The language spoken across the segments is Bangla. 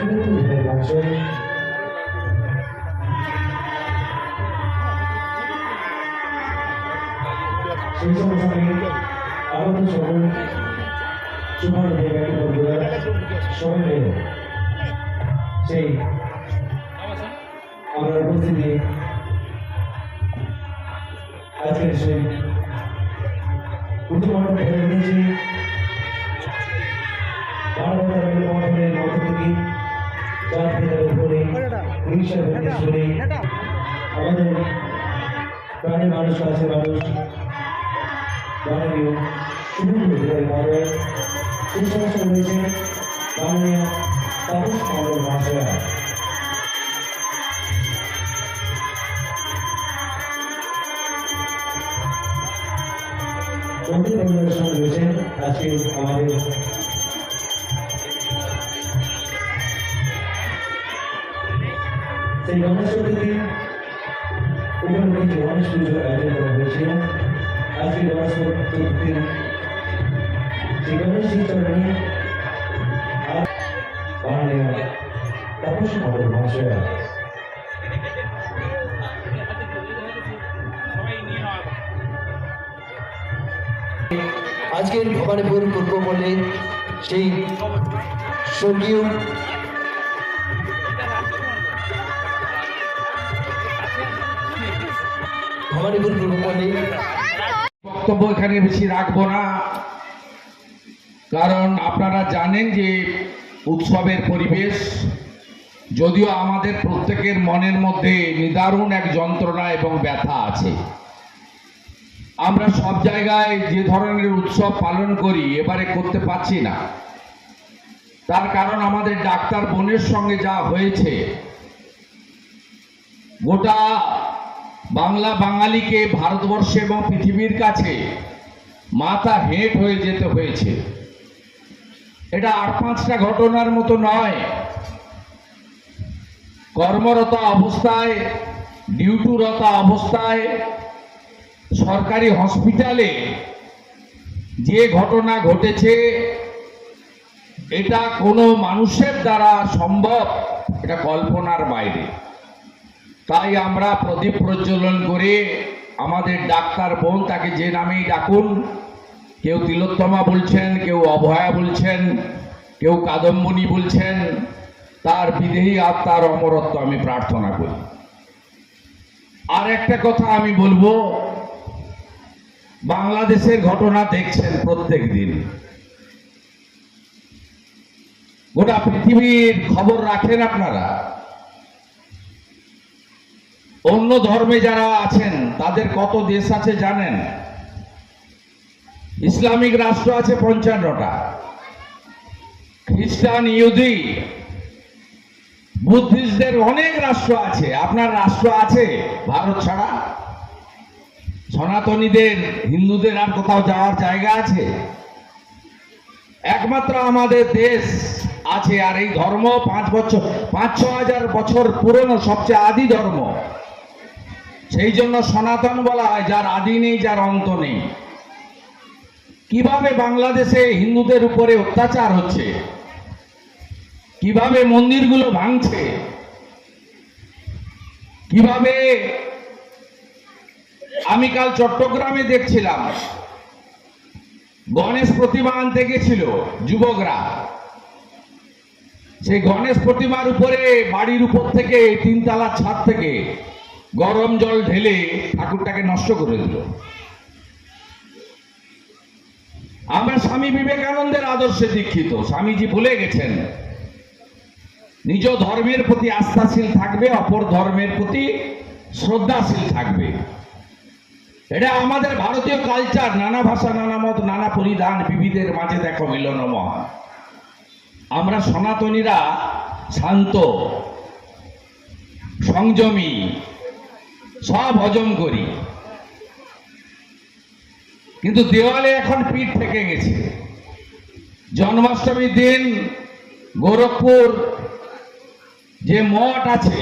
সুনীল মহাশয় সেই সময় আমাদের সকল সুমান দেবের বন্ধুরা সবাই মিলে জাতীয় উপরে উড়িষ্যার শুনে আমাদের প্রাণী মানুষ আছে মানুষ। মাননীয় সুনীল বিদ্যালয় মহোদয় এই সমস্ত রয়েছে মাননীয় তাপস মহোদয় মহাশয়া মন্ত্রী পরিবারের সঙ্গে রয়েছেন আজকে আমাদের সেই গণেশ চতুর্থী উপলক্ষে গণেশ পুজোর আয়োজন করা হয়েছিল, আজকে গণেশ চতুর্থীর সেই গণেশ চরণে মাননীয় তাপস মহোদয় মহাশয়া আজকের ভবানীপুর পূর্ব সেই স্বর্গীয় বক্তব্য এখানে বেশি রাখব না। কারণ আপনারা জানেন যে উৎসবের পরিবেশ, যদিও আমাদের প্রত্যেকের মনের মধ্যে নিদারুণ এক যন্ত্রণা এবং ব্যথা আছে। আমরা সব জায়গায় যে ধরনের উৎসব পালন করি, এবারে করতে পারছি না। তার কারণ আমাদের ডাক্তার বোনের সঙ্গে যা হয়েছে, গোটা বাংলা বাঙালিকে ভারতবর্ষে এবং পৃথিবীর কাছে মাথা হেঁট হয়ে যেতে হয়েছে। এটা আট পাঁচটা ঘটনার মতো নয়। কর্মরত অবস্থায় ডিউটিরত অবস্থায়, সরকারি হসপিটালে যে ঘটনা ঘটেছে, এটা কোনো মানুষের দ্বারা সম্ভব, এটা কল্পনার বাইরে। তাই আমরা প্রদীপ প্রজ্বলন করে আমাদের ডাক্তার বোন তাকে যে নামেই ডাকুন, কেউ তিলোত্তমা বলছেন, কেউ অভয়া বলছেন, কেউ কাদম্বনী বলছেন, তার বিদেহী আত্মার অমরত্ব আমি প্রার্থনা করি। আর একটা কথা আমি বলব, বাংলাদেশের ঘটনা দেখছেন প্রত্যেক দিন। গোটা পৃথিবীর খবর রাখেন আপনারা। অন্য ধর্মে যারা আছেন, তাদের কত দেশ আছে জানেন? ইসলামিক রাষ্ট্র আছে পঞ্চান্নটা। খ্রিস্টান, ইহুদি, বুদ্ধিস্টদের অনেক রাষ্ট্র আছে। আপনার রাষ্ট্র আছে ভারত ছাড়া? সনাতনীদের, হিন্দুদের আর কোথাও যাওয়ার জায়গা আছে? একমাত্র আমাদের দেশ আছে, আর এই ধর্ম পাঁচ বছর, পাঁচ ছ হাজার বছর পুরনো, সবচেয়ে আদি ধর্ম। সেই জন্য সনাতন বলা হয়, যার আদি নেই, যার অন্ত নেই। কীভাবে বাংলাদেশে হিন্দুদের উপরে অত্যাচার হচ্ছে? কীভাবে মন্দিরগুলো ভাঙছে? কীভাবে আমি কাল চট্টগ্রামে দেখছিলাম, গণেশ প্রতিমা আনতে গেছিল যুবকরা। সেই গণেশ প্রতিমার উপরে বাড়ির উপর থেকে তিনতলার ছাদ থেকে গরম জল ঢেলে ঠাকুরটাকে নষ্ট করে দিল। আমরা স্বামী বিবেকানন্দের আদর্শে দীক্ষিত। স্বামীজি ভুলে গেছেন। নিজ ধর্মের প্রতি আস্থাশীল থাকবে, অপর ধর্মের প্রতি শ্রদ্ধাশীল থাকবে। এটা আমাদের ভারতীয় কালচার, নানা ভাষা, নানা মত, নানা পরিধান, বিবিধের মাঝে দেখো মিলন আমরা সনাতনীরা শান্ত, সংযমী সব হজম করি। কিন্তু দেওয়ালে এখন পিঠ থেকে গেছে। জন্মাষ্টমীর দিন গোরখপুর যে মঠ আছে,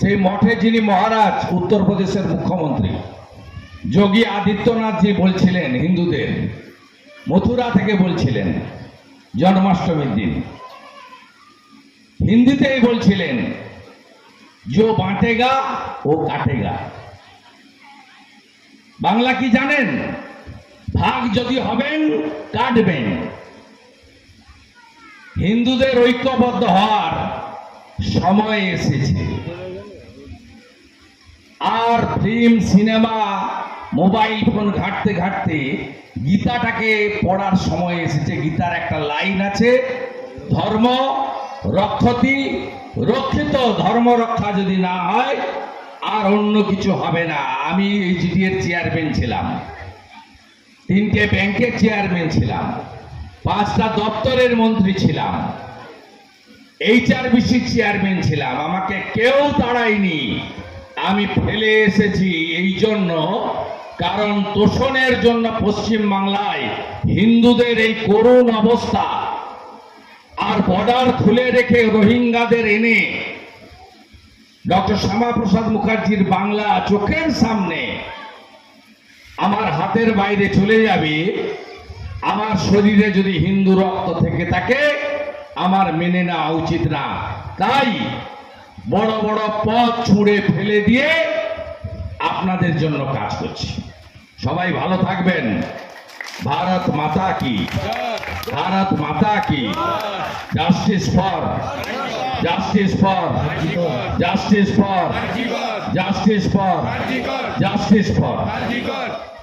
সেই মঠে যিনি মহারাজ, উত্তরপ্রদেশের মুখ্যমন্ত্রী, যোগী আদিত্যনাথজি বলছিলেন হিন্দুদের, মথুরা থেকে বলছিলেন জন্মাষ্টমীর দিন। হিন্দিতেই বলছিলেন जो বাঁটেগা ও কাটেগা বাংলা কি জানেন ভাগ যদি হবেন কাটবেন হিন্দুদের ঐক্যবদ্ধ হওয়ার সময় এসেছে। আর ফিল্ম, সিনেমা, মোবাইল ফোন ঘাঁটতে ঘাঁটতে গীতাটাকে পড়ার সময় এসেছে। গীতার একটা লাইন আছে, ধর্ম রক্ষতি, রক্ষিত ধর্ম রক্ষা যদি না হয়, আর অন্য কিছু হবে না। আমি এই জিডিএর চেয়ারম্যান ছিলাম। তিনটে ব্যাংকের চেয়ারম্যান ছিলাম। পাঁচটা দপ্তরের মন্ত্রী ছিলাম। এইচআরবিসি চেয়ারম্যান ছিলাম। আমাকে কেউ তাড়ায়নি। আমি ফেলে এসেছি এই জন্য, কারণ তোষণের জন্য পশ্চিম বাংলায় হিন্দুদের এই করুণ অবস্থা। আর বর্ডার খুলে রেখে রোহিঙ্গাদের এনে ডক্টর শ্যামাপ্রসাদ মুখার্জির বাংলা চোখের সামনে আমার হাতের বাইরে চলে যাবে, আমার শরীরে যদি হিন্দু রক্ত থেকে থাকে, আমার মেনে নেওয়া উচিত না। তাই বড় বড় পথ ছুঁড়ে ফেলে দিয়ে আপনাদের জন্য কাজ করছি। সবাই ভালো থাকবেন। भारत माता की। भारत माता की। Justice for justice for justice for justice for justice for